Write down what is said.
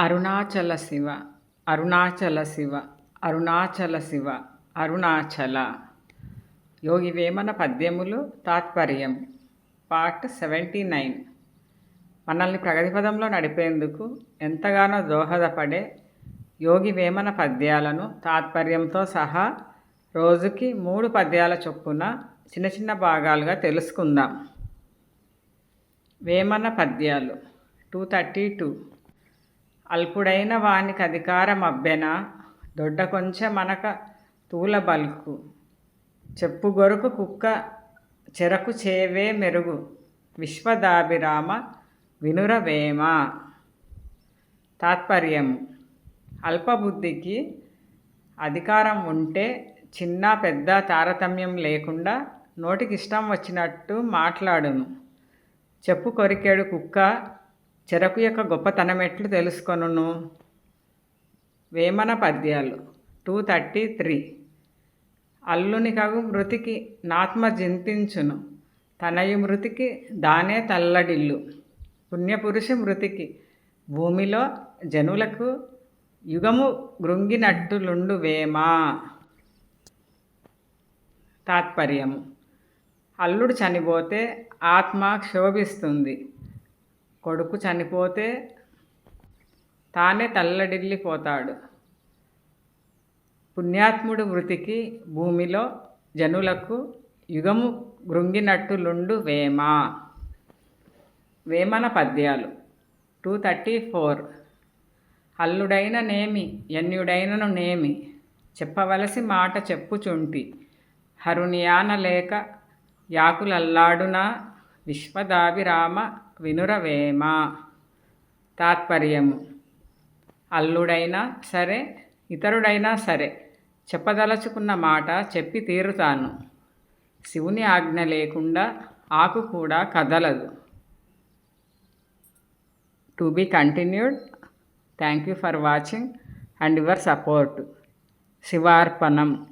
అరుణాచల శివ అరుణాచల శివ అరుణాచల శివ అరుణాచల. యోగి వేమన పద్యములు తాత్పర్యం part seventy nine. మనల్ని ప్రగతిపదంలో నడిపేందుకు ఎంతగానో దోహదపడే యోగి వేమన పద్యాలను తాత్పర్యంతో సహా రోజుకి మూడు పద్యాల చొప్పున చిన్న చిన్న భాగాలుగా తెలుసుకుందాం. వేమన పద్యాలు టూ థర్టీ టూ. అల్పుడైన వానికి అధికారం అబ్బెన? దొడ్డ కొంచెమనక తూల బల్కు. చెప్పు గొరుకు కుక్క చెరకు చేవే మెరుగు. విశ్వదాభిరామ వినురవేమ తాత్పర్యం అల్పబుద్ధికి అధికారం ఉంటే చిన్న పెద్ద తారతమ్యం లేకుండా నోటికిష్టం వచ్చినట్టు మాట్లాడును. చెప్పు కొరికేడు కుక్క చెరకు యొక్క గొప్పతనమెట్లు తెలుసుకొనును? వేమన పద్యాలు టూ థర్టీ త్రీ. అల్లుని కగు మృతికి నాత్మ జింతించును తనయు మృతికి దానే తల్లడిల్లు. పుణ్యపురుషు మృతికి భూమిలో జనులకు యుగము గృంగినట్టులుండు వేమా. తాత్పర్యము. అల్లుడు చనిపోతే ఆత్మ క్షోభిస్తుంది. కొడుకు చనిపోతే తానే తల్లడిల్లిపోతాడు. పుణ్యాత్ముడు మృతికి భూమిలో జనులకు యుగము గృంగినట్టులుండు వేమ. వేమన పద్యాలు. Two thirty four. అల్లుడైన నేమి యన్యుడైనను నేమి చెప్పవలసి మాట చెప్పుచుంటి. హరునియాన లేక యాకులల్లాడునా విశ్వదాభిరామ వినురవేమ తాత్పర్యము. అల్లుడైనా సరే ఇతరుడైనా సరే చెప్పదలుచుకున్న మాట చెప్పి తీరుతాను. శివుని ఆజ్ఞ లేకుండా ఆకు కూడా కదలదు. To be continued thank you for watching and your support. శివార్పణం.